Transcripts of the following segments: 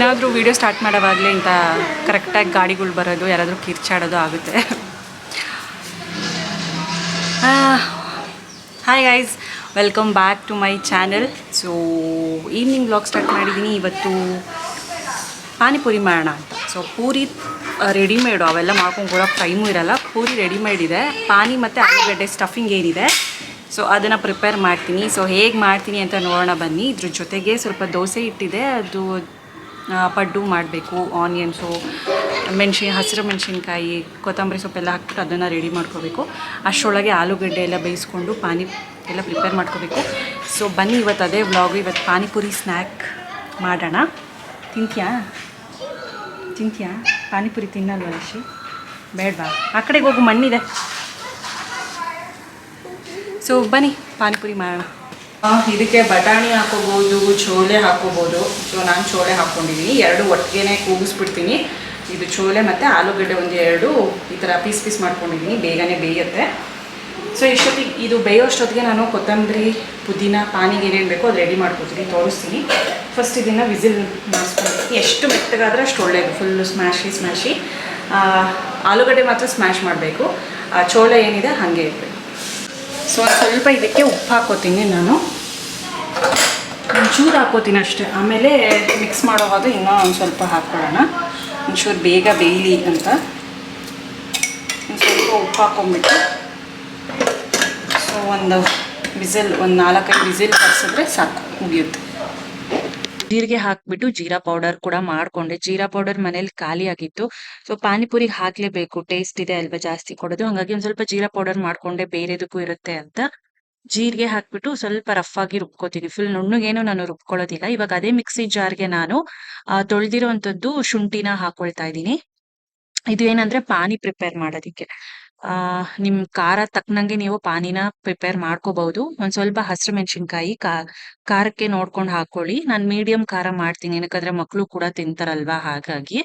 ಏನಾದರೂ video start ಮಾಡೋವಾಗಲೇ ಇಂಥ ಕರೆಕ್ಟಾಗಿ ಗಾಡಿಗಳು ಬರೋದು, ಯಾರಾದರೂ ಕಿರ್ಚಾಡೋದು ಆಗುತ್ತೆ. Hi guys welcome back to my channel so evening blog start ಮಾಡಿದ್ದೀನಿ. ಇವತ್ತು ಪಾನಿಪುರಿ ಮಾಡೋಣ ಅಂತ. ಸೊ ಪೂರಿ ರೆಡಿಮೇಡು ಅವೆಲ್ಲ ಮಾಡ್ಕೊಂಡು ಕೂಡ ಟೈಮು ಇರಲ್ಲ. ಪೂರಿ ರೆಡಿಮೇಡ್ ಇದೆ. ಪಾನಿ ಮತ್ತು ಆಲೂಗಡ್ಡೆ ಸ್ಟಫಿಂಗ್ ಏನಿದೆ. ಸೊ ಅದನ್ನು ಪ್ರಿಪೇರ್ ಮಾಡ್ತೀನಿ. ಸೊ ಹೇಗೆ ಮಾಡ್ತೀನಿ ಅಂತ ನೋಡೋಣ ಬನ್ನಿ. ಇದ್ರ ಜೊತೆಗೆ ಸ್ವಲ್ಪ ದೋಸೆ ಇಟ್ಟಿದೆ. ಅದು ಪಡ್ಡು ಮಾಡಬೇಕು ಆನಿಯನ್ಸು ಮೆಣಸಿನ ಹಸಿರು ಮೆಣಸಿನ್ಕಾಯಿ, ಕೊತ್ತಂಬರಿ ಸೊಪ್ಪೆಲ್ಲ ಹಾಕ್ಬಿಟ್ಟು ಅದನ್ನು ರೆಡಿ ಮಾಡ್ಕೋಬೇಕು. ಅಷ್ಟರೊಳಗೆ ಆಲೂಗಡ್ಡೆ ಎಲ್ಲ ಬೇಯಿಸ್ಕೊಂಡು ಪಾನಿ, ಎಲ್ಲ ಪ್ರಿಪೇರ್ ಮಾಡ್ಕೋಬೇಕು. ಸೊ ಬನ್ನಿ ಇವತ್ತು ಅದೇ ವ್ಲಾಗು ಇವತ್ತು ಪಾನಿಪುರಿ ಸ್ನ್ಯಾಕ್ ಮಾಡೋಣ. ತಿಂತೀಯಾ? ತಿಂತೀಯಾ? ಪಾನಿಪುರಿ ತಿನ್ನಲ್ವ ಲಕ್ಷ್ಮಿ ಬೇಡವಾ? ಆ ಕಡೆಗೆ ಹೋಗು, ಮಣ್ಣಿದೆ. ಸೊ ಬನ್ನಿ ಪಾನಿಪುರಿ ಮಾಡೋಣ. ಇದಕ್ಕೆ ಬಟಾಣಿ ಹಾಕೋಬೋದು ಚೋಲೆ ಹಾಕೋಬೋದು ಸೊ ನಾನು ಚೋಲೆ ಹಾಕ್ಕೊಂಡಿದ್ದೀನಿ ಎರಡು ಒಟ್ಟಿಗೆ ಕೂಗಿಸ್ಬಿಡ್ತೀನಿ. ಇದು ಚೋಲೆ ಮತ್ತು ಆಲೂಗಡ್ಡೆ ಒಂದು ಎರಡು, ಈ ಥರ ಪೀಸ್ ಪೀಸ್ ಮಾಡ್ಕೊಂಡಿದ್ದೀನಿ ಬೇಗನೆ ಬೇಯುತ್ತೆ. ಸೊ ಇಷ್ಟೊತ್ತಿಗೆ ಇದು ಬೇಯೋಷ್ಟೊತ್ತಿಗೆ ನಾನು ಕೊತ್ತಂಬರಿ, ಪುದೀನ, ಪಾನಿಗೆ ಏನೇನು ಬೇಕೋ ಅದು ರೆಡಿ ಮಾಡ್ಕೊತೀನಿ, ತೋರಿಸ್ತೀನಿ. ಫಸ್ಟ್ ಇದನ್ನು ವಿಸಿಲ್ ಮಾಡಿಸ್ಕೊಳ್ತೀನಿ ಎಷ್ಟು ಮೆತ್ತಗಾದರೆ ಅಷ್ಟು ಒಳ್ಳೆಯದು ಫುಲ್ಲು ಸ್ಮ್ಯಾಶಿ ಸ್ಮ್ಯಾಶಿ ಆಲೂಗಡ್ಡೆ ಮಾತ್ರ ಸ್ಮ್ಯಾಶ್ ಮಾಡಬೇಕು. ಆ ಚೋಳೆ ಏನಿದೆ, ಹಾಗೆ ಇರಬೇಕು. ಸೊ ಸ್ವಲ್ಪ ಇದಕ್ಕೆ ಉಪ್ಪು ಹಾಕೋತೀನಿ ನಾನು. ಒಂಚೂರು ಹಾಕೋತೀನಿ ಅಷ್ಟೇ. ಆಮೇಲೆ ಮಿಕ್ಸ್ ಮಾಡೋವಾಗ ಇನ್ನೂ ಒಂದು ಸ್ವಲ್ಪ ಹಾಕ್ಕೊಳ್ಳೋಣ. ಒಂಚೂರು ಬೇಗ ಬೇಯಲಿ ಅಂತ. ಒಂದು ಸ್ವಲ್ಪ ಉಪ್ಪು ಹಾಕೊಂಡ್ಬಿಟ್ಟು ಸೊ ಒಂದು ವಿಸಿಲ್ ಒಂದು ನಾಲ್ಕೈದು ವಿಸಿಲ್ ಕರೆಸಿದ್ರೆ ಸಾಕು, ಮುಗಿಯುತ್ತೆ. ಜೀರಿಗೆ ಹಾಕ್ಬಿಟ್ಟು ಜೀರಾ ಪೌಡರ್ ಕೂಡ ಮಾಡ್ಕೊಂಡೆ. ಜೀರಾ ಪೌಡರ್ ಮನೇಲಿ ಖಾಲಿ ಆಗಿತ್ತು. ಸೊ ಪಾನಿಪುರಿಗೆ ಹಾಕ್ಲೇಬೇಕು. ಟೇಸ್ಟ್ ಇದೆ ಅಲ್ವಾ ಜಾಸ್ತಿ ಕೊಡೋದು? ಹಂಗಾಗಿ ಒಂದ್ ಸ್ವಲ್ಪ ಜೀರಾ ಪೌಡರ್ ಮಾಡ್ಕೊಂಡೆ. ಬೇರೆದಕ್ಕೂ ಇರುತ್ತೆ ಅಂತ. ಜೀರಿಗೆ ಹಾಕ್ಬಿಟ್ಟು ಸ್ವಲ್ಪ ರಫ್ ಆಗಿ ರುಬ್ಕೋತೀನಿ. ಫುಲ್ ನುಣ್ಣಗೇನು ನಾನು ರುಬ್ಕೊಳ್ಳೋದಿಲ್ಲ. ಇವಾಗ ಅದೇ ಮಿಕ್ಸಿ ಜಾರ್ಗೆ ನಾನು ತೊಳೆದಿರೋವಂಥದ್ದು ಶುಂಠಿನ ಹಾಕೊಳ್ತಾ ಇದ್ದೀನಿ. ಇದು ಏನಂದ್ರೆ ಪಾನಿ ಪ್ರಿಪೇರ್ ಮಾಡೋದಿಕ್ಕೆ. ಆ, ನಿಮ್ ಖಾರ ತಕ್ಕನಂಗೆ ನೀವು ಪಾನಿನ ಪ್ರಿಪೇರ್ ಮಾಡ್ಕೋಬಹುದು ಒಂದ್ ಸ್ವಲ್ಪ ಹಸಿರು ಮೆಣಸಿನ್ಕಾಯಿ ಖಾರಕ್ಕೆ ನೋಡ್ಕೊಂಡು ಹಾಕೊಳ್ಳಿ. ನಾನು ಮೀಡಿಯಂ ಖಾರ ಮಾಡ್ತೀನಿ. ಏನಕ್ಕಂದ್ರೆ ಮಕ್ಕಳು ಕೂಡ ತಿಂತಾರಲ್ವಾ ಹಾಗಾಗಿ.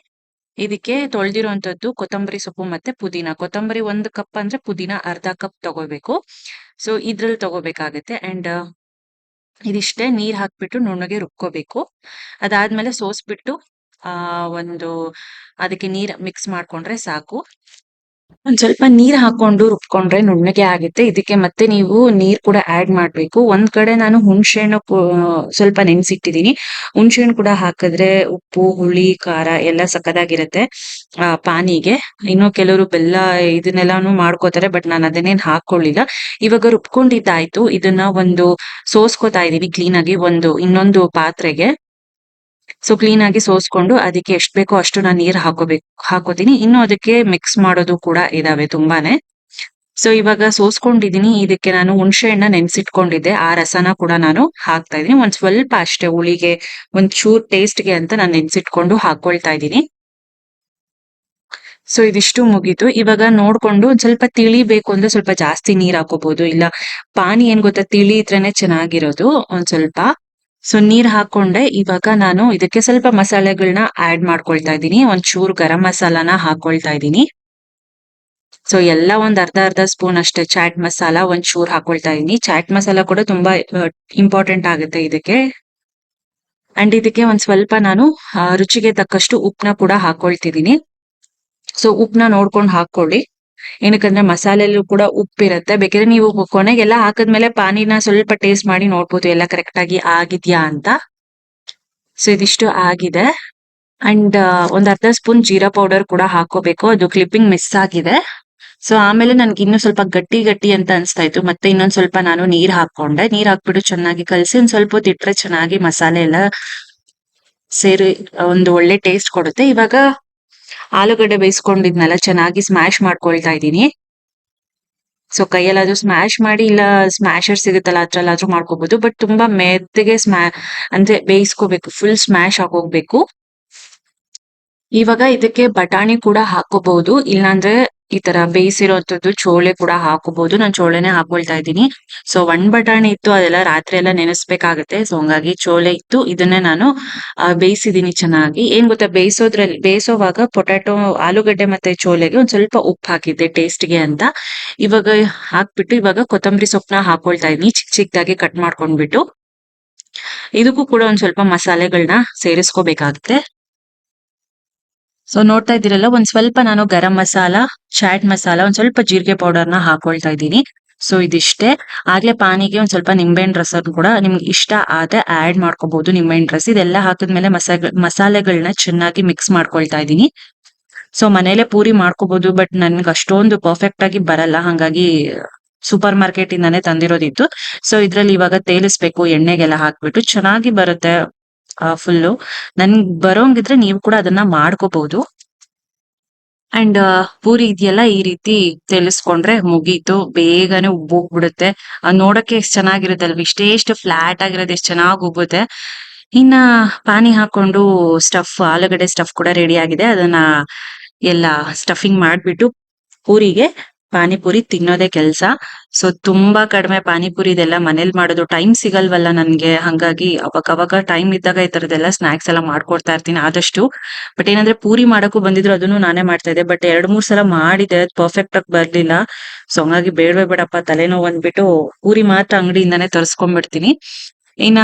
ಇದಕ್ಕೆ ತೊಳೆದಿರುವಂತದ್ದು ಕೊತ್ತಂಬರಿ ಸೊಪ್ಪು ಮತ್ತೆ ಪುದೀನ. ಕೊತ್ತಂಬರಿ ಒಂದು ಕಪ್ ಅಂದ್ರೆ ಪುದೀನ ಅರ್ಧ ಕಪ್ ತಗೋಬೇಕು. ಸೊ ಇದ್ರಲ್ಲಿ ತಗೋಬೇಕಾಗತ್ತೆ. ಅಂಡ್ ಇದಿಷ್ಟೇ ನೀರ್ ಹಾಕ್ಬಿಟ್ಟು ನುಣ್ಣಗೆ ರುಬ್ಕೋಬೇಕು. ಅದಾದ್ಮೇಲೆ ಸೋಸ್ಬಿಟ್ಟು, ಆ, ಒಂದು ಅದಕ್ಕೆ ನೀರ್ ಮಿಕ್ಸ್ ಮಾಡ್ಕೊಂಡ್ರೆ ಸಾಕು. ಒಂದ್ ಸ್ವಲ್ಪ ನೀರ್ ಹಾಕೊಂಡು ರುಬ್ಕೊಂಡ್ರೆ ನುಣ್ಣಗೆ ಆಗುತ್ತೆ. ಇದಕ್ಕೆ ಮತ್ತೆ ನೀವು ನೀರ್ ಕೂಡ ಆಡ್ ಮಾಡ್ಬೇಕು. ಒಂದ್ ಕಡೆ ನಾನು ಹುಣಸೆ ಹಣ್ಣು ಸ್ವಲ್ಪ ನೆನ್ಸಿಟ್ಟಿದೀನಿ. ಹುಣಸೆ ಹಣ್ಣು ಕೂಡ ಹಾಕಿದ್ರೆ ಉಪ್ಪು, ಹುಳಿ, ಖಾರ ಎಲ್ಲ ಸಕ್ಕದಾಗಿರತ್ತೆ ಆ, ಪಾನಿಗೆ. ಇನ್ನು ಕೆಲವರು ಬೆಲ್ಲ ಇದನ್ನೆಲ್ಲಾನು ಮಾಡ್ಕೋತಾರೆ, ಬಟ್ ನಾನು ಅದನ್ನೇನ್ ಹಾಕೊಳ್ಳಿಲ್ಲ. ಇವಾಗ ರುಬ್ಕೊಂಡಿದ್ದಾಯ್ತು. ಇದನ್ನ ಒಂದು ಸೋಸ್ಕೋತಾ ಇದೀನಿ ಕ್ಲೀನ್ ಆಗಿ. ಒಂದು ಇನ್ನೊಂದು ಪಾತ್ರೆಗೆ. ಸೊ ಕ್ಲೀನ್ ಆಗಿ ಸೋಸ್ಕೊಂಡು ಅದಕ್ಕೆ ಎಷ್ಟು ಬೇಕೋ ಅಷ್ಟು ನಾನು ನೀರು ಹಾಕೋಬೇಕು, ಹಾಕೋತೀನಿ. ಇನ್ನು ಅದಕ್ಕೆ ಮಿಕ್ಸ್ ಮಾಡೋದು ಕೂಡ ಇದಾವೆ ತುಂಬಾನೇ. ಸೊ ಇವಾಗ ಸೋಸ್ಕೊಂಡಿದೀನಿ. ಇದಕ್ಕೆ ನಾನು ಹುಣಸೆ ಹಣ್ಣ ನೆನ್ಸಿಟ್ಕೊಂಡಿದ್ದೆ. ಆ ರಸನ ಕೂಡ ನಾನು ಹಾಕ್ತಾ ಇದೀನಿ. ಒಂದ್ ಸ್ವಲ್ಪ ಅಷ್ಟೇ ಹುಳಿಗೆ ಒಂದ್ ಚೂರ್ ಟೇಸ್ಟ್ಗೆ ಅಂತ ನಾನು ನೆನ್ಸಿಟ್ಕೊಂಡು ಹಾಕೊಳ್ತಾ ಇದ್ದೀನಿ ಸೊ ಇದಿಷ್ಟು ಮುಗೀತು. ಇವಾಗ ನೋಡ್ಕೊಂಡು ಸ್ವಲ್ಪ ತಿಳಿಬೇಕು ಅಂದ್ರೆ ಸ್ವಲ್ಪ ಜಾಸ್ತಿ ನೀರ್ ಹಾಕೋಬಹುದು ಇಲ್ಲ, ಪಾನಿ ಏನ್ ಗೊತ್ತಾ? ತಿಳಿ ಇದ್ರೇನೆ ಚೆನ್ನಾಗಿರೋದು. ಒಂದ್ ಸ್ವಲ್ಪ ಸೊ ನೀರ್ ಹಾಕೊಂಡೆ, ಇವಾಗ ನಾನು ಇದಕ್ಕೆ ಸ್ವಲ್ಪ ಮಸಾಲೆಗಳನ್ನ ಆಡ್ ಮಾಡ್ಕೊಳ್ತಾ ಇದ್ದೀನಿ. ಒಂದ್ ಚೂರ್ ಗರಂ ಮಸಾಲಾನ ಹಾಕೊಳ್ತಾ ಇದ್ದೀನಿ. ಸೊ ಎಲ್ಲ ಒಂದ್ ಅರ್ಧ ಅರ್ಧ ಸ್ಪೂನ್ ಅಷ್ಟೇ ಚಾಟ್ ಮಸಾಲ ಒಂದ್ ಚೂರ್ ಹಾಕೊಳ್ತಾ ಇದೀನಿ ಚಾಟ್ ಮಸಾಲ ಕೂಡ ತುಂಬಾ ಇಂಪಾರ್ಟೆಂಟ್ ಆಗುತ್ತೆ ಇದಕ್ಕೆ. ಅಂಡ್ ಇದಕ್ಕೆ ಒಂದ್ ಸ್ವಲ್ಪ ನಾನು ರುಚಿಗೆ ತಕ್ಕಷ್ಟು ಉಪ್ಪನ್ನ ಕೂಡ ಹಾಕೊಳ್ತಿದೀನಿ ಸೊ ಉಪ್ಪನ್ನ ನೋಡ್ಕೊಂಡು ಹಾಕೊಳ್ಳಿ ಏನಕ್ಕಂದ್ರೆ ಮಸಾಲೆಲ್ಲೂ ಕೂಡ ಉಪ್ಪಿರುತ್ತೆ. ಬೇಕಿದ್ರೆ ನೀವು ಕೊನೆಗೆಲ್ಲ ಹಾಕದ್ಮೇಲೆ ಪಾನಿನ ಸ್ವಲ್ಪ ಟೇಸ್ಟ್ ಮಾಡಿ ನೋಡ್ಬೋದು ಎಲ್ಲ ಕರೆಕ್ಟ್ ಆಗಿ ಆಗಿದ್ಯಾ ಅಂತ. ಸೊ ಇದಿಷ್ಟು ಆಗಿದೆ. ಅಂಡ್ ಒಂದ್ ಅರ್ಧ ಸ್ಪೂನ್ ಜೀರಾ ಪೌಡರ್ ಕೂಡ ಹಾಕೋಬೇಕು. ಅದು ಕ್ಲಿಪ್ಪಿಂಗ್ ಮಿಸ್ ಆಗಿದೆ. ಸೊ ಆಮೇಲೆ ನನ್ಗೆ ಇನ್ನು ಸ್ವಲ್ಪ ಗಟ್ಟಿ ಗಟ್ಟಿ ಅಂತ ಅನ್ಸ್ತಾ ಇತ್ತು. ಮತ್ತೆ ಇನ್ನೊಂದ್ ಸ್ವಲ್ಪ ನಾನು ನೀರ್ ಹಾಕೊಂಡೆ ನೀರ್ ಹಾಕ್ಬಿಟ್ಟು ಚೆನ್ನಾಗಿ ಕಲಸಿ ಒಂದ್ ಸ್ವಲ್ಪ ಹೊತ್ತು ಚೆನ್ನಾಗಿ ಮಸಾಲೆ ಎಲ್ಲ ಸೇರಿ ಒಂದು ಒಳ್ಳೆ ಟೇಸ್ಟ್ ಕೊಡುತ್ತೆ. ಇವಾಗ ಆಲೂಗಡ್ಡೆ ಬೇಯಿಸ್ಕೊಂಡಿದ್ನಲ್ಲ, ಚೆನ್ನಾಗಿ ಸ್ಮ್ಯಾಶ್ ಮಾಡ್ಕೊಳ್ತಾ ಇದ್ದೀನಿ. ಸೊ ಕೈಯಲ್ಲಾದ್ರೂ ಸ್ಮ್ಯಾಶ್ ಮಾಡಿ, ಇಲ್ಲ ಸ್ಮ್ಯಾಶರ್ ಸಿಗುತ್ತಲ್ಲ, ಅದ್ರಲ್ಲಾದ್ರೂ ಮಾಡ್ಕೋಬಹುದು ಬಟ್ ತುಂಬಾ ಮೆತ್ತಗೆ ಸ್ಮ್ಯಾ ಅಂದ್ರೆ ಬೇಯಿಸ್ಕೋಬೇಕು ಫುಲ್ ಸ್ಮ್ಯಾಶ್ ಆಗೋಗ್ಬೇಕು. ಇವಾಗ ಇದಕ್ಕೆ ಬಟಾಣಿ ಕೂಡ ಹಾಕೋಬಹುದು ಇಲ್ಲಾಂದ್ರೆ ಈ ತರ ಬೇಯಿಸಿರೋಂಥದ್ದು ಚೋಳೆ ಕೂಡ ಹಾಕೋಬಹುದು. ನಾನು ಚೋಳೆನೆ ಹಾಕೊಳ್ತಾ ಇದ್ದೀನಿ. ಸೊ ಒಣ ಬಟಾಣಿ ಇತ್ತು, ಅದೆಲ್ಲ ರಾತ್ರಿ ಎಲ್ಲ ನೆನೆಸ್ಬೇಕಾಗತ್ತೆ. ಸೊ ಹಂಗಾಗಿ ಚೋಳೆ ಇತ್ತು. ಇದನ್ನೇ ನಾನು ಬೇಯಿಸಿದೀನಿ ಚೆನ್ನಾಗಿ. ಏನ್ ಗೊತ್ತಾ, ಬೇಯಿಸೋದ್ರಲ್ಲಿ, ಬೇಯಿಸೋವಾಗ ಪೊಟ್ಯಾಟೊ, ಆಲೂಗಡ್ಡೆ ಮತ್ತೆ ಚೋಳೆಗೆ ಒಂದ್ ಸ್ವಲ್ಪ ಉಪ್ಪು ಹಾಕಿದ್ದೆ ಟೇಸ್ಟ್ಗೆ ಅಂತ. ಇವಾಗ ಹಾಕ್ಬಿಟ್ಟು, ಇವಾಗ ಕೊತ್ತಂಬರಿ ಸೊಪ್ಪನ್ನ ಹಾಕೊಳ್ತಾ ಇದೀನಿ ಚಿಕ್ಕ ಚಿಕ್ಕದಾಗಿ ಕಟ್ ಮಾಡ್ಕೊಂಡ್ಬಿಟ್ಟು. ಇದಕ್ಕೂ ಕೂಡ ಒಂದ್ ಸ್ವಲ್ಪ ಮಸಾಲೆಗಳನ್ನ ಸೇರಿಸ್ಕೋಬೇಕಾಗುತ್ತೆ. ಸೊ ನೋಡ್ತಾ ಇದ್ದೀರಲ್ಲ, ಒಂದ್ ಸ್ವಲ್ಪ ನಾನು ಗರಂ ಮಸಾಲ, ಚಾಟ್ ಮಸಾಲ, ಒಂದ್ ಸ್ವಲ್ಪ ಜೀರಿಗೆ ಪೌಡರ್ನ ಹಾಕೊಳ್ತಾ ಇದ್ದೀನಿ. ಸೊ ಇದಿಷ್ಟೇ. ಆಗ್ಲೇ ಪಾನಿಗೆ ಒಂದ್ ಸ್ವಲ್ಪ ನಿಂಬೆಹಣ್ಣು ರಸ ಕೂಡ ನಿಮ್ಗೆ ಇಷ್ಟ ಆದ್ರೆ ಆಡ್ ಮಾಡ್ಕೋಬಹುದು ನಿಂಬೆಹಣ್ಣು ರಸ. ಇದೆಲ್ಲ ಹಾಕಿದ್ಮೇಲೆ ಮಸಾಲ ಮಸಾಲೆಗಳನ್ನ ಚೆನ್ನಾಗಿ ಮಿಕ್ಸ್ ಮಾಡ್ಕೊಳ್ತಾ ಇದ್ದೀನಿ. ಸೊ ಮನೇಲೆ ಪೂರಿ ಮಾಡ್ಕೋಬಹುದು ಬಟ್ ನನ್ಗೆ ಅಷ್ಟೊಂದು ಪರ್ಫೆಕ್ಟ್ ಆಗಿ ಬರಲ್ಲ. ಹಂಗಾಗಿ ಸೂಪರ್ ಮಾರ್ಕೆಟ್ ಇಂದಾನೆ ತಂದಿರೋದಿತ್ತು. ಸೊ ಇದ್ರಲ್ಲಿ ಇವಾಗ ತೇಲಿಸ್ಬೇಕು, ಎಣ್ಣೆಗೆಲ್ಲ ಹಾಕ್ಬಿಟ್ಟು ಚೆನ್ನಾಗಿ ಬರುತ್ತೆ. ಫುಲ್ಲು ನನ್ಗೆ ಬರೋಂಗಿದ್ರೆ ನೀವು ಕೂಡ ಅದನ್ನ ಮಾಡ್ಕೋಬಹುದು ಅಂಡ್ ಪೂರಿ ಇದೆಯಲ್ಲ ಈ ರೀತಿ ತಿಳಿಸ್ಕೊಂಡ್ರೆ ಮುಗೀತು. ಬೇಗನೆ ಉಬ್ಬೋಗ್ಬಿಡುತ್ತೆ. ನೋಡಕ್ಕೆ ಎಷ್ಟ್ ಚೆನ್ನಾಗಿರುತ್ತೆ ಅಲ್ವಾ ಇಷ್ಟೇ ಎಷ್ಟು ಫ್ಲಾಟ್ ಆಗಿರೋದು ಎಷ್ಟ್ ಚೆನ್ನಾಗಿ ಉಬ್ಬುತ್ತೆ. ಇನ್ನ ಪಾನಿ ಹಾಕೊಂಡು ಸ್ಟಫ್ ಆಲೂಗಡ್ಡೆ ಸ್ಟಫ್ ಕೂಡ ರೆಡಿ ಆಗಿದೆ. ಅದನ್ನ ಎಲ್ಲ ಸ್ಟಫಿಂಗ್ ಮಾಡ್ಬಿಟ್ಟು ಪೂರಿಗೆ ಪಾನಿಪುರಿ ತಿನ್ನೋದೇ ಕೆಲ್ಸ. ಸೊ ತುಂಬಾ ಕಡಿಮೆ ಪಾನಿಪುರಿ ಇದೆಲ್ಲ ಮನೇಲಿ ಮಾಡೋದು ಟೈಮ್ ಸಿಗಲ್ವಲ್ಲ ನನ್ಗೆ. ಹಂಗಾಗಿ ಅವಾಗ ಅವಾಗ ಟೈಮ್ ಇದ್ದಾಗ ಈ ತರದೆಲ್ಲ ಸ್ನಾಕ್ಸ್ ಎಲ್ಲ ಮಾಡ್ಕೊಡ್ತಾ ಇರ್ತೀನಿ ಆದಷ್ಟು. ಬಟ್ ಏನಂದ್ರೆ ಪೂರಿ ಮಾಡಕ್ಕೂ ಬಂದಿದ್ರು ಅದನ್ನು ನಾನೇ ಮಾಡ್ತಾ ಇದ್ದೆ. ಬಟ್ ಎರಡ್, ಮೂರ್ ಸಲ ಮಾಡಿದೆ ಪರ್ಫೆಕ್ಟ್ ಆಗಿ ಬರ್ಲಿಲ್ಲ. ಸೊ ಹಂಗಾಗಿ ಬೇಡವೇ ಬೇಡಪ್ಪ, ತಲೆನೋವು ಅಂದ್ಬಿಟ್ಟು ಪೂರಿ ಮಾತ್ರ ಅಂಗಡಿಯಿಂದಾನೇ ತರಿಸ್ಕೊಂಡ್ಬಿಡ್ತೀನಿ. ಇನ್ನ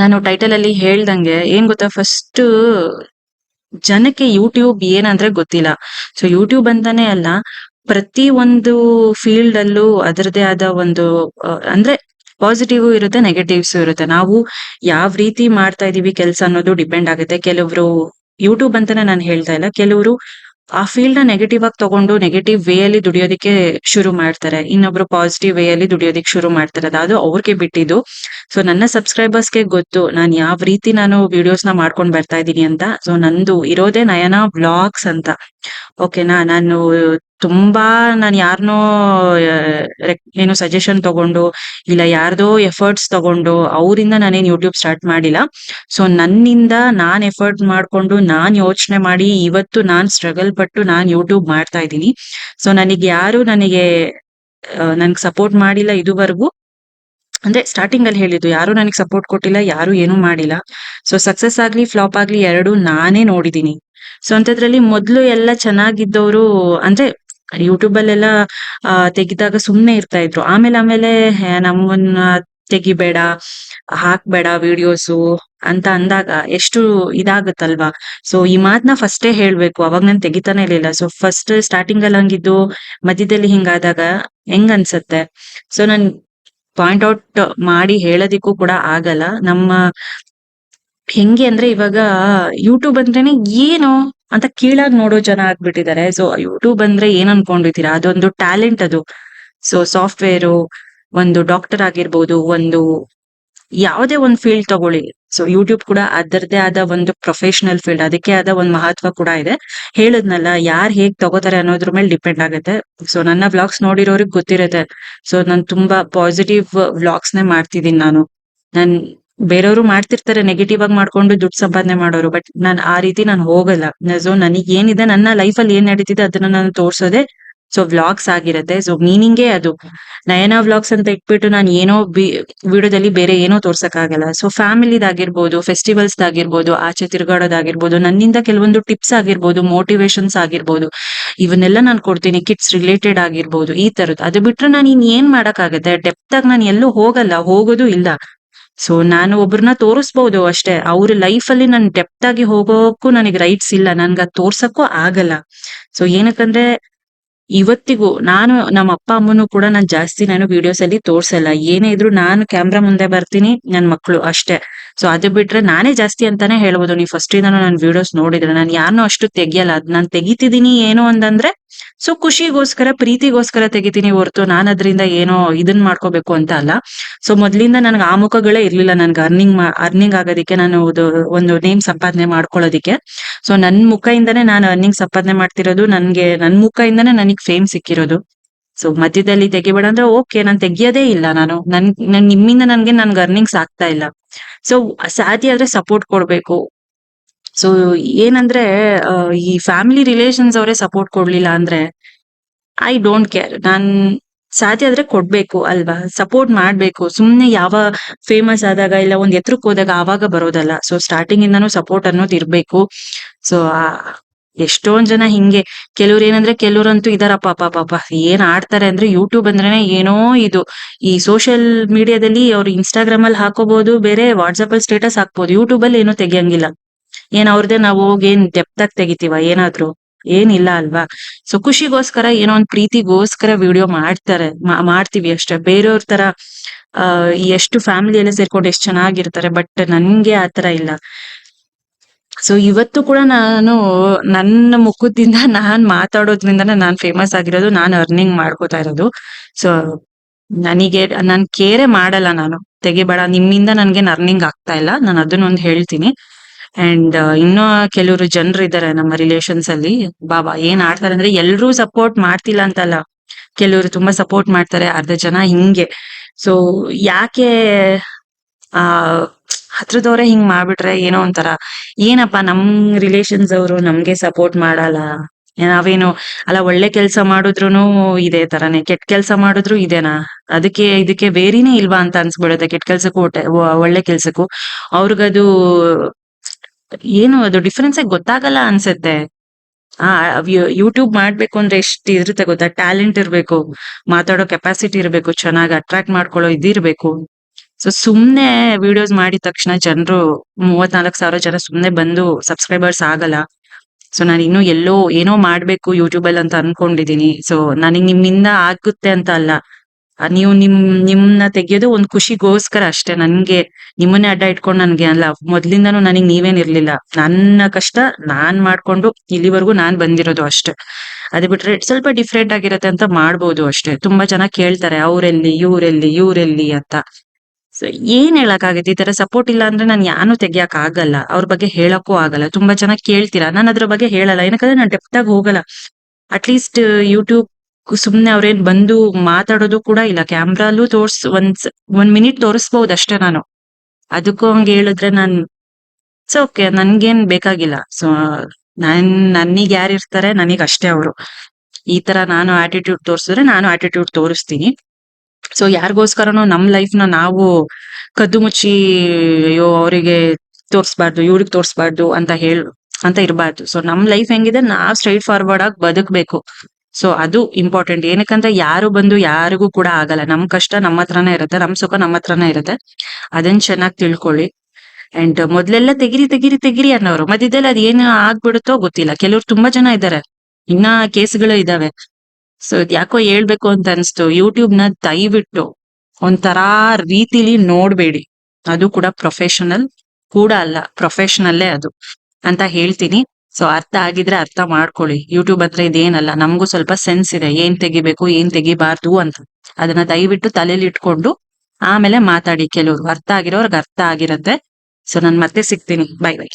ನಾನು ಟೈಟಲ್ ಅಲ್ಲಿ ಹೇಳ್ದಂಗೆ, ಏನ್ ಗೊತ್ತಾ ಫಸ್ಟ್ ಜನಕ್ಕೆ ಯೂಟ್ಯೂಬ್ ಏನಂದ್ರೆ ಗೊತ್ತಿಲ್ಲ. ಸೊ ಯೂಟ್ಯೂಬ್ ಅಂತಾನೆ ಅಲ್ಲ ಪ್ರತಿ ಒಂದು ಫೀಲ್ಡ್ ಅಲ್ಲೂ ಅದರದೇ ಆದ ಒಂದು ಅಂದ್ರೆ ಪಾಸಿಟಿವ್ ಇರುತ್ತೆ ನೆಗೆಟಿವ್ಸ್ ಇರುತ್ತೆ. ನಾವು ಯಾವ ರೀತಿ ಮಾಡ್ತಾ ಇದೀವಿ ಕೆಲಸ ಅನ್ನೋದು ಡಿಪೆಂಡ್ ಆಗುತ್ತೆ. ಕೆಲವರು ಯೂಟ್ಯೂಬ್ ಅಂತಾನೆ ನಾನು ಹೇಳ್ತಾ ಇಲ್ಲ. ಕೆಲವರು ಆ ಫೀಲ್ಡ್ನ ನೆಗೆಟಿವ್ ಆಗಿ ತಗೊಂಡು ನೆಗೆಟಿವ್ ವೇ ಅಲ್ಲಿ ದುಡಿಯೋದಕ್ಕೆ ಶುರು ಮಾಡ್ತಾರೆ. ಇನ್ನೊಬ್ರು ಪಾಸಿಟಿವ್ ವೇ ಅಲ್ಲಿ ದುಡಿಯೋದಕ್ಕೆ ಶುರು ಮಾಡ್ತಾರೆ. ಅದು ಅವ್ರಿಗೆ ಬಿಟ್ಟಿದ್ದು. ಸೊ ನನ್ನ ಸಬ್ಸ್ಕ್ರೈಬರ್ಸ್ಗೆ ಗೊತ್ತು, ನಾನು ಯಾವ ರೀತಿ ನಾನು ವಿಡಿಯೋಸ್ನ ಮಾಡ್ಕೊಂಡ್ ಬರ್ತಾ ಇದ್ದೀನಿ ಅಂತ. ಸೊ ನಂದು ಇರೋದೇ ನಯನ ಬ್ಲಾಗ್ಸ್ ಅಂತ. ಓಕೆನಾ ನಾನು ತುಂಬಾ ನಾನು ಯಾರನ್ನೋ ಏನು ಸಜೆಷನ್ ತಗೊಂಡು, ಇಲ್ಲ ಯಾರ್ದೋ ಎಫರ್ಟ್ಸ್ ತಗೊಂಡು, ಅವರಿಂದ ನಾನೇನ್ ಯೂಟ್ಯೂಬ್ ಸ್ಟಾರ್ಟ್ ಮಾಡಿಲ್ಲ. ಸೊ ನನ್ನಿಂದ ನಾನ್ ಎಫರ್ಟ್ ಮಾಡ್ಕೊಂಡು, ನಾನ್ ಯೋಚನೆ ಮಾಡಿ, ಇವತ್ತು ನಾನ್ ಸ್ಟ್ರಗಲ್ ಪಟ್ಟು ನಾನ್ ಯೂಟ್ಯೂಬ್ ಮಾಡ್ತಾ ಇದ್ದೀನಿ. ಸೊ ನನಗೆ ಯಾರು ನನಗೆ ನನ್ಗೆ ಸಪೋರ್ಟ್ ಮಾಡಿಲ್ಲ ಇದುವರೆಗೂ. ಅಂದ್ರೆ ಸ್ಟಾರ್ಟಿಂಗ್ ಅಲ್ಲಿ ಹೇಳಿದ್ದು, ಯಾರು ನನಗೆ ಸಪೋರ್ಟ್ ಕೊಟ್ಟಿಲ್ಲ, ಯಾರು ಏನೂ ಮಾಡಿಲ್ಲ. ಸೊ ಸಕ್ಸಸ್ ಆಗ್ಲಿ ಫ್ಲಾಪ್ ಆಗ್ಲಿ, ಎರಡು ನಾನೇ ನೋಡಿದೀನಿ ಸೊ ಅಂತದ್ರಲ್ಲಿ ಮೊದ್ಲು ಎಲ್ಲ ಚೆನ್ನಾಗಿದ್ದವರು, ಅಂದ್ರೆ ಯೂಟ್ಯೂಬ್ ಅಲ್ಲೆಲ್ಲ ಆ, ತೆಗಿದಾಗ ಸುಮ್ನೆ ಇರ್ತಾ ಇದ್ರು ಆಮೇಲೆ ಆಮೇಲೆ ನಮ್ಮನ್ನ ತೆಗಿಬೇಡ ಹಾಕ್ಬೇಡ ವಿಡಿಯೋಸು ಅಂತ ಅಂದಾಗ ಎಷ್ಟು ಇದಾಗತ್ತಲ್ವಾ? ಸೊ ಈ ಮಾತನ್ನ ಫಸ್ಟೇ ಹೇಳ್ಬೇಕು. ಅವಾಗ ನಾನು ತೆಗಿತಾನೆ ಇರ್ಲಿಲ್ಲ. ಸೊ ಫಸ್ಟ್ ಸ್ಟಾರ್ಟಿಂಗ್ ಅಲ್ಲಿ ಹಂಗಿದ್ದು ಮಧ್ಯದಲ್ಲಿ ಹಿಂಗಾದಾಗ ಹೆಂಗ್ ಅನ್ಸತ್ತೆ? ಸೊ ನನ್ ಪಾಯಿಂಟ್ ಔಟ್ ಮಾಡಿ ಹೇಳೋದಿಕ್ಕೂ ಕೂಡ ಆಗಲ್ಲ. ನಮ್ಮ ಹೆಂಗೆ ಅಂದ್ರೆ ಇವಾಗ ಯೂಟ್ಯೂಬ್ ಅಂದ್ರೇನೆ ಏನು ಅಂತ ಕೀಳಾಗಿ ನೋಡೋ ಜನ ಆಗ್ಬಿಟ್ಟಿದ್ದಾರೆ. ಸೊ ಯೂಟ್ಯೂಬ್ ಅಂದ್ರೆ ಏನ್ ಅನ್ಕೊಂಡಿದ್ದೀರಾ? ಅದೊಂದು ಟ್ಯಾಲೆಂಟ್ ಅದು. ಸೊ ಸಾಫ್ಟ್ವೇರು ಒಂದು ಡಾಕ್ಟರ್ ಆಗಿರ್ಬೋದು, ಒಂದು ಯಾವುದೇ ಒಂದು ಫೀಲ್ಡ್ ತಗೊಳ್ಳಿ. ಸೊ ಯೂಟ್ಯೂಬ್ ಕೂಡ ಅದರದೇ ಆದ ಒಂದು ಪ್ರೊಫೆಷನಲ್ ಫೀಲ್ಡ್ ಅದಕ್ಕೆ ಆದ ಒಂದು ಮಹತ್ವ ಕೂಡ ಇದೆ. ಹೇಳದ್ನಲ್ಲ, ಯಾರ್ ಹೇಗ್ ತಗೋತಾರೆ ಅನ್ನೋದ್ರ ಮೇಲೆ ಡಿಪೆಂಡ್ ಆಗುತ್ತೆ. ಸೊ ನನ್ನ ವ್ಲಾಗ್ಸ್ ನೋಡಿರೋರಿಗೆ ಗೊತ್ತಿರುತ್ತೆ. ಸೊ ನಾನು ತುಂಬಾ ಪಾಸಿಟಿವ್ ವ್ಲಾಗ್ಸ್ ನೇ ಮಾಡ್ತಿದ್ದೀನಿ ನಾನು. ನಾನ್ ಬೇರೆಯವರು ಮಾಡ್ತಿರ್ತಾರೆ ನೆಗೆಟಿವ್ ಆಗಿ ಮಾಡ್ಕೊಂಡು ದುಡ್ಡು ಸಂಪಾದನೆ ಮಾಡೋರು. ಬಟ್ ನಾನ್ ಆ ರೀತಿ ನಾನು ಹೋಗಲ್ಲ. ಸೊ ನನಗೆ ಏನಿದೆ, ನನ್ನ ಲೈಫ್ ಅಲ್ಲಿ ಏನ್ ನಡೀತಿದೆ ಅದನ್ನ ನಾನು ತೋರ್ಸೋದೆ ಸೊ ವ್ಲಾಗ್ಸ್ ಆಗಿರತ್ತೆ. ಸೊ ಮೀನಿಂಗೇ ಅದು. ನಯನ ವ್ಲಾಗ್ಸ್ ಅಂತ ಇಟ್ಬಿಟ್ಟು ನಾನು ಏನೋ ವಿಡಿಯೋದಲ್ಲಿ ಬೇರೆ ಏನೋ ತೋರ್ಸಕ್ ಆಗಲ್ಲ ಸೊ ಫ್ಯಾಮಿಲಿದಾಗಿರ್ಬೋದು ಫೆಸ್ಟಿವಲ್ಸ್ ಆಗಿರ್ಬೋದು, ಆಚೆ ತಿರುಗಾಡೋದಾಗಿರ್ಬೋದು ನನ್ನಿಂದ ಕೆಲವೊಂದು ಟಿಪ್ಸ್ ಆಗಿರ್ಬೋದು ಮೋಟಿವೇಶನ್ಸ್ ಆಗಿರ್ಬೋದು, ಇವನ್ನೆಲ್ಲ ನಾನು ಕೊಡ್ತೀನಿ. ಕಿಡ್ಸ್ ರಿಲೇಟೆಡ್ ಆಗಿರ್ಬೋದು, ಈ ತರದ್. ಅದು ಬಿಟ್ರೆ ನಾನು ಇನ್ ಏನ್ ಮಾಡಕ್ಕಾಗತ್ತೆ? ಡೆಪ್ತ್ ಆಗಿ ನಾನು ಎಲ್ಲೂ ಹೋಗಲ್ಲ. ಹೋಗೋದು ಇಲ್ಲ. ಸೊ ನಾನು ಒಬ್ರನ್ನ ತೋರಿಸ್ಬೋದು ಅಷ್ಟೇ. ಅವ್ರ ಲೈಫ್ ಅಲ್ಲಿ ನನ್ ಡೆಪ್ತ್ ಆಗಿ ಹೋಗೋಕ್ಕೂ ನನಗೆ ರೈಟ್ಸ್ ಇಲ್ಲ. ನನ್ಗೆ ಅದ್ ತೋರ್ಸಕ್ಕೂ ಆಗಲ್ಲ. ಸೊ ಏನಕ್ಕಂದ್ರೆ, ಇವತ್ತಿಗೂ ನಾನು ನಮ್ಮ ಅಪ್ಪ, ಅಮ್ಮನು ಕೂಡ ನಾನು ಜಾಸ್ತಿ ನಾನು ವಿಡಿಯೋಸ್ ಅಲ್ಲಿ ತೋರ್ಸಲ್ಲ. ಏನೇ ಇದ್ರು ನಾನು ಕ್ಯಾಮ್ರಾ ಮುಂದೆ ಬರ್ತೀನಿ, ನನ್ ಮಕ್ಳು ಅಷ್ಟೇ. ಸೊ ಅದು ಬಿಟ್ರೆ ನಾನೇ ಜಾಸ್ತಿ ಅಂತಾನೆ ಹೇಳ್ಬೋದು. ನೀವು ಫಸ್ಟ್ ನಾನು ವಿಡಿಯೋಸ್ ನೋಡಿದ್ರೆ, ನಾನು ಯಾರನ್ನೂ ಅಷ್ಟು ತೆಗಿಯಲ್ಲ. ಅದ್ ನಾನ್ ತೆಗಿತಿದ್ದೀನಿ ಏನು ಅಂತಂದ್ರೆ ಸೊ ಖುಷಿಗೋಸ್ಕರ, ಪ್ರೀತಿಗೋಸ್ಕರ ತೆಗಿತೀನಿ ಹೊರತು ನಾನು ಅದರಿಂದ ಏನೋ ಇದನ್ ಮಾಡ್ಕೋಬೇಕು ಅಂತ ಅಲ್ಲ. ಸೊ ಮೊದ್ಲಿಂದ ನನ್ಗೆ ಆ ಮುಖಗಳೇ ಇರ್ಲಿಲ್ಲ ನನ್ಗೆ ಅರ್ನಿಂಗ್ ಅರ್ನಿಂಗ್ ಆಗೋದಿಕ್ಕೆ ನಾನು ಒಂದು ನೇಮ್ ಸಂಪಾದನೆ ಮಾಡ್ಕೊಳ್ಳೋದಿಕ್ಕೆ. ಸೊ ನನ್ ಮುಖದಿಂದನೇ ನಾನು ಅರ್ನಿಂಗ್ ಸಂಪಾದನೆ ಮಾಡ್ತಿರೋದು, ನನ್ಗೆ, ನನ್ ಮುಖದಿಂದನೇ ನನಗ್ ಫೇಮ್ ಸಿಕ್ಕಿರೋದು. ಸೊ ಮಧ್ಯದಲ್ಲಿ ತೆಗಿಬೇಡ ಅಂದ್ರೆ ಓಕೆ ನಾನ್ ತೆಗಿಯೋದೇ ಇಲ್ಲ ನಾನು. ನನ್ ನನ್, ನಿಮ್ಮಿಂದ ನನ್ಗೆ ನನ್ಗೆ ಅರ್ನಿಂಗ್ಸ್ ಆಗ್ತಾ ಇಲ್ಲ. ಸೊ ಸಾಧ್ಯ ಆದ್ರೆ ಸಪೋರ್ಟ್ ಕೊಡ್ಬೇಕು. ಸೊ ಏನಂದ್ರೆ ಈ ಫ್ಯಾಮಿಲಿ ರಿಲೇಷನ್ಸ್ ಅವರೇ ಸಪೋರ್ಟ್ ಕೊಡ್ಲಿಲ್ಲ ಅಂದ್ರೆ ಐ ಡೋಂಟ್ ಕೇರ್ ನಾನ್ ಸಾಧ್ಯ ಆದ್ರೆ ಕೊಡ್ಬೇಕು ಅಲ್ವಾ? ಸಪೋರ್ಟ್ ಮಾಡ್ಬೇಕು. ಸುಮ್ನೆ ಯಾವ ಫೇಮಸ್ ಆದಾಗ ಇಲ್ಲ ಒಂದ್ ಎತ್ರಕ್ ಹೋದಾಗ ಆವಾಗ ಬರೋದಲ್ಲ. ಸೊ ಸ್ಟಾರ್ಟಿಂಗ್ ಇಂದಾನು ಸಪೋರ್ಟ್ ಅನ್ನೋದು ಇರ್ಬೇಕು. ಸೊ ಎಷ್ಟೊಂದ್ ಜನ ಹಿಂಗೆ, ಕೆಲವ್ರು ಏನಂದ್ರೆ ಕೆಲವ್ರಂತೂ ಇದಾರಪ್ಪ ಪಾಪ ಪಾಪ ಏನ್ ಆಡ್ತಾರೆ ಅಂದ್ರೆ ಯೂಟ್ಯೂಬ್ ಅಂದ್ರೇನೆ ಏನೋ ಇದು. ಈ ಸೋಷಿಯಲ್ ಮೀಡಿಯಾದಲ್ಲಿ ಅವ್ರು ಇನ್ಸ್ಟಾಗ್ರಾಮ್ ಅಲ್ಲಿ ಹಾಕೋಬಹುದು ಬೇರೆ ವಾಟ್ಸ್ಆಪ್ ಅಲ್ಲಿ ಸ್ಟೇಟಸ್ ಹಾಕ್ಬೋದು. ಯೂಟ್ಯೂಬ್ ಅಲ್ಲಿ ಏನೋ ತೆಗಿಯಂಗಿಲ್ಲ. ಏನ್ ಅವ್ರದೇ ನಾವು ಹೋಗಿ ಏನ್ ಡೆಪ್ತಾಗ್ ತೆಗಿತೀವ? ಏನಾದ್ರು? ಏನಿಲ್ಲ ಅಲ್ವಾ? ಸೊ ಖುಷಿಗೋಸ್ಕರ ಏನೋ ಒಂದ್ ಪ್ರೀತಿಗೋಸ್ಕರ ವಿಡಿಯೋ ಮಾಡ್ತಾರೆ. ಮಾಡ್ತೀವಿ ಅಷ್ಟೇ. ಬೇರೆಯವ್ರ ತರ, ಆ ಎಷ್ಟು ಫ್ಯಾಮಿಲಿ ಎಲ್ಲ ಸೇರ್ಕೊಂಡು ಎಷ್ಟ್ ಚೆನ್ನಾಗಿರ್ತಾರೆ ಬಟ್ ನನ್ಗೆ ಆತರ ಇಲ್ಲ. ಸೊ ಇವತ್ತು ಕೂಡ ನಾನು, ನನ್ನ ಮುಖದಿಂದ ನಾನ್ ಮಾತಾಡೋದ್ರಿಂದನೇ ನಾನ್ ಫೇಮಸ್ ಆಗಿರೋದು, ನಾನು ಅರ್ನಿಂಗ್ ಮಾಡ್ಕೋತಾ ಇರೋದು. ಸೊ ನನಗೆ, ನಾನ್ ಕೇರೆ ಮಾಡಲ್ಲ ನಾನು. ತೆಗಿಬೇಡ. ನಿಮ್ಮಿಂದ ನನ್ಗೆ ಅರ್ನಿಂಗ್ ಆಗ್ತಾ ಇಲ್ಲ. ನಾನು ಅದನ್ನೊಂದು ಹೇಳ್ತೀನಿ. ಅಂಡ್ ಇನ್ನೂ ಕೆಲವರು ಜನರು ಇದ್ದಾರೆ ನಮ್ಮ ರಿಲೇಷನ್ಸ್ ಅಲ್ಲಿ. ಬಾಬಾ, ಏನ್ ಆಡ್ತಾರೆ ಅಂದ್ರೆ ಎಲ್ರೂ ಸಪೋರ್ಟ್ ಮಾಡ್ತಿಲ್ಲ ಅಂತಲ್ಲ. ಕೆಲವರು ತುಂಬಾ ಸಪೋರ್ಟ್ ಮಾಡ್ತಾರೆ, ಅರ್ಧ ಜನ ಹಿಂಗೆ. ಸೊ ಯಾಕೆ, ಆ, ಹತ್ರದವ್ರೆ ಹಿಂಗ್ ಮಾಡ್ಬಿಟ್ರೆ ಏನೋ ಒಂಥರ. ಏನಪ್ಪ ನಮ್ ರಿಲೇಷನ್ಸ್ ಅವರು ನಮ್ಗೆ ಸಪೋರ್ಟ್ ಮಾಡಲ್ಲ. ನಾವೇನು, ಅಲ್ಲ ಒಳ್ಳೆ ಕೆಲ್ಸ ಮಾಡಿದ್ರು ಇದೇ ತರಾನೇ. ಕೆಟ್ಟ ಕೆಲ್ಸ ಮಾಡಿದ್ರು ಇದೇನಾ? ಅದಕ್ಕೆ, ಇದಕ್ಕೆ ಬೇರಿನೇ ಇಲ್ವಾ ಅಂತ ಅನ್ಸ್ಬಿಡುತ್ತೆ. ಕೆಟ್ಟ ಕೆಲ್ಸಕ್ಕೂ ಒಳ್ಳೆ ಕೆಲ್ಸಕ್ಕೂ. ಅವ್ರಿಗದು ಏನು ಅದು ಡಿಫ್ರೆನ್ಸ್ ಗೊತ್ತಾಗಲ್ಲ ಅನ್ಸುತ್ತೆ. ಆ ಯೂಟ್ಯೂಬ್ ಮಾಡ್ಬೇಕು ಅಂದ್ರೆ ಎಷ್ಟು ಇರುತ್ತೆ ಗೊತ್ತಾ? ಟ್ಯಾಲೆಂಟ್ ಇರ್ಬೇಕು, ಮಾತಾಡೋ ಕೆಪಾಸಿಟಿ ಇರ್ಬೇಕು, ಚೆನ್ನಾಗಿ ಅಟ್ರಾಕ್ಟ್ ಮಾಡ್ಕೊಳ್ಳೋ ಇದಿರ್ಬೇಕು ಸೊ ಸುಮ್ನೆ ವಿಡಿಯೋಸ್ ಮಾಡಿದ ತಕ್ಷಣ ಜನರು, ಮೂವತ್ನಾಲ್ಕು ಸಾವಿರ ಜನ ಸುಮ್ನೆ ಬಂದು ಸಬ್ಸ್ಕ್ರೈಬರ್ಸ್ ಆಗಲ್ಲ. ಸೊ ನಾನು ಇನ್ನು ಎಲ್ಲೋ ಏನೋ ಮಾಡ್ಬೇಕು ಯೂಟ್ಯೂಬ್ ಅಲ್ಲಿ ಅಂತ ಅನ್ಕೊಂಡಿದೀನಿ. ಸೊ ನನಗ್ ನಿಮ್ಮಿಂದ ಆಗುತ್ತೆ ಅಂತ ಅಲ್ಲ. ನೀವು ನಿಮ್, ನಿಮ್ನ ತೆಗಿಯೋದು ಒಂದ್ ಖುಷಿಗೋಸ್ಕರ ಅಷ್ಟೇ. ನನ್ಗೆ, ನಿಮ್ಮನ್ನೇ ಅಡ್ಡ ಇಟ್ಕೊಂಡು ನನ್ಗೆ ಅಲ್ಲ, ಮೊದ್ಲಿಂದಾನು ನನಗ್ ನೀವೇನ್ ಇರ್ಲಿಲ್ಲ. ನನ್ನ ಕಷ್ಟ ನಾನ್ ಮಾಡ್ಕೊಂಡು ಇಲ್ಲಿವರೆಗೂ ನಾನ್ ಬಂದಿರೋದು ಅಷ್ಟೇ. ಅದ್ ಬಿಟ್ರೆ ಸ್ವಲ್ಪ ಡಿಫ್ರೆಂಟ್ ಆಗಿರತ್ತೆ ಅಂತ ಮಾಡ್ಬೋದು ಅಷ್ಟೇ. ತುಂಬಾ ಜನ ಕೇಳ್ತಾರೆ, ಅವ್ರೆಲ್ಲಿ, ಇವ್ರೆಲ್ಲಿ ಇವ್ರೆಲ್ಲಿ ಅಂತ. ಸೊ ಏನ್ ಹೇಳಕ್ಕಾಗತ್ತೆ? ಈ ತರ ಸಪೋರ್ಟ್ ಇಲ್ಲ ಅಂದ್ರೆ ನಾನು ಯಾನು ತೆಗಿಯಕ್ ಆಗಲ್ಲ. ಅವ್ರ ಬಗ್ಗೆ ಹೇಳಕ್ಕೂ ಆಗಲ್ಲ. ತುಂಬಾ ಜನ ಕೇಳ್ತೀರಾ? ನಾನು ಅದ್ರ ಬಗ್ಗೆ ಹೇಳಲ್ಲ. ಏನಕ್ಕಂದ್ರೆ ನಾನು ಡೆಪ್ತ್ ಆಗಿ ಹೋಗಲ್ಲ. ಅಟ್ಲೀಸ್ಟ್ ಯೂಟ್ಯೂಬ್ ಸುಮ್ನೆ ಅವ್ರೇನ್ ಬಂದು ಮಾತಾಡೋದು ಕೂಡ ಇಲ್ಲ. ಕ್ಯಾಮ್ರಾಲು ತೋರ್ಸ್ ಒಂದ್ ಒಂದ್ ಮಿನಿಟ್ ತೋರಿಸ್ಬಹುದು ಅಷ್ಟೇ ನಾನು. ಅದಕ್ಕೂ ಹಂಗ ಹೇಳಿದ್ರೆ ನಾನ್, ಸೊ ಓಕೆ, ನನ್ಗೇನ್ ಬೇಕಾಗಿಲ್ಲ. ಸೊ, ನನ್ ನನಗ್ ಯಾರು ಇರ್ತಾರೆ ನನಗ್ ಅಷ್ಟೇ ಅವರು. ಈ ತರ ನಾನು ಆಟಿಟ್ಯೂಡ್ ತೋರಿಸಿದ್ರೆ ನಾನು ಆಟಿಟ್ಯೂಡ್ ತೋರಿಸ್ತೀನಿ. ಸೊ, ಯಾರಿಗೋಸ್ಕರನು ನಮ್ ಲೈಫ್ನ ನಾವು ಕದ್ದು ಮುಚ್ಚಿ, ಅಯ್ಯೋ, ಅವರಿಗೆ ತೋರಿಸ್ಬಾರ್ದು, ಇವ್ರಿಗೆ ತೋರಿಸ್ಬಾರ್ದು ಅಂತ ಹೇಳು, ಅಂತ ಇರಬಾರ್ದು. ಸೊ, ನಮ್ ಲೈಫ್ ಹೆಂಗಿದೆ, ನಾವ್ ಸ್ಟ್ರೈಟ್ ಫಾರ್ವರ್ಡ್ ಆಗಿ ಬದುಕ್ಬೇಕು. ಸೊ ಅದು ಇಂಪಾರ್ಟೆಂಟ್ ಏನಕ್ಕಂದ್ರೆ ಯಾರು ಬಂದು ಯಾರಿಗೂ ಕೂಡ ಆಗಲ್ಲ. ನಮ್ ಕಷ್ಟ ನಮ್ಮ ಹತ್ರನೇ ಇರುತ್ತೆ, ನಮ್ ಸುಖ ನಮ್ಮ ಹತ್ರನೇ ಇರುತ್ತೆ. ಅದನ್ನ ಚೆನ್ನಾಗಿ ತಿಳ್ಕೊಳ್ಳಿ. ಅಂಡ್ ಮೊದ್ಲೆಲ್ಲ ತೆಗಿರಿ ತೆಗಿರಿ ತೆಗಿರಿ ಅನ್ನೋರು. ಮಧ್ಯದಲ್ಲಿ ಅದ್ ಏನು ಆಗ್ಬಿಡುತ್ತೋ ಗೊತ್ತಿಲ್ಲ. ಕೆಲವ್ರು ತುಂಬಾ ಜನ ಇದ್ದಾರೆ. ಇನ್ನ ಕೇಸ್ಗಳು ಇದಾವೆ. ಸೊ ಯಾಕೋ ಹೇಳ್ಬೇಕು ಅಂತ ಅನ್ಸ್ತು. ಯೂಟ್ಯೂಬ್ನ ದಯವಿಟ್ಟು ಒಂಥರಾ ರೀತಿಲಿ ನೋಡ್ಬೇಡಿ. ಅದು ಕೂಡ ಪ್ರೊಫೆಷನಲ್ ಕೂಡ ಅಲ್ಲ ಪ್ರೊಫೆಷನಲ್ಲೇ ಅದು. ಅಂತ ಹೇಳ್ತೀನಿ. ಸೊ ಅರ್ಥ ಆಗಿದ್ರೆ ಅರ್ಥ ಮಾಡ್ಕೊಳ್ಳಿ. ಯೂಟ್ಯೂಬ್ ಹತ್ರ ಇದೇನಲ್ಲ, ನಮಗೂ ಸ್ವಲ್ಪ ಸೆನ್ಸ್ ಇದೆ. ಏನ್ ತೆಗಿಬೇಕು, ಏನ್ ತೆಗಿಬಾರ್ದು ಅಂತ. ಅದನ್ನ ದಯವಿಟ್ಟು ತಲೆಯಲ್ಲಿ ಇಟ್ಕೊಂಡು ಆಮೇಲೆ ಮಾತಾಡಿ. ಕೆಲವ್ರು ಅರ್ಥ ಆಗಿರೋರ್ಗೆ ಅರ್ಥ ಆಗಿರತ್ತೆ. ಸೊ ನಾನ್ ಮತ್ತೆ ಸಿಗ್ತೀನಿ. Bye bye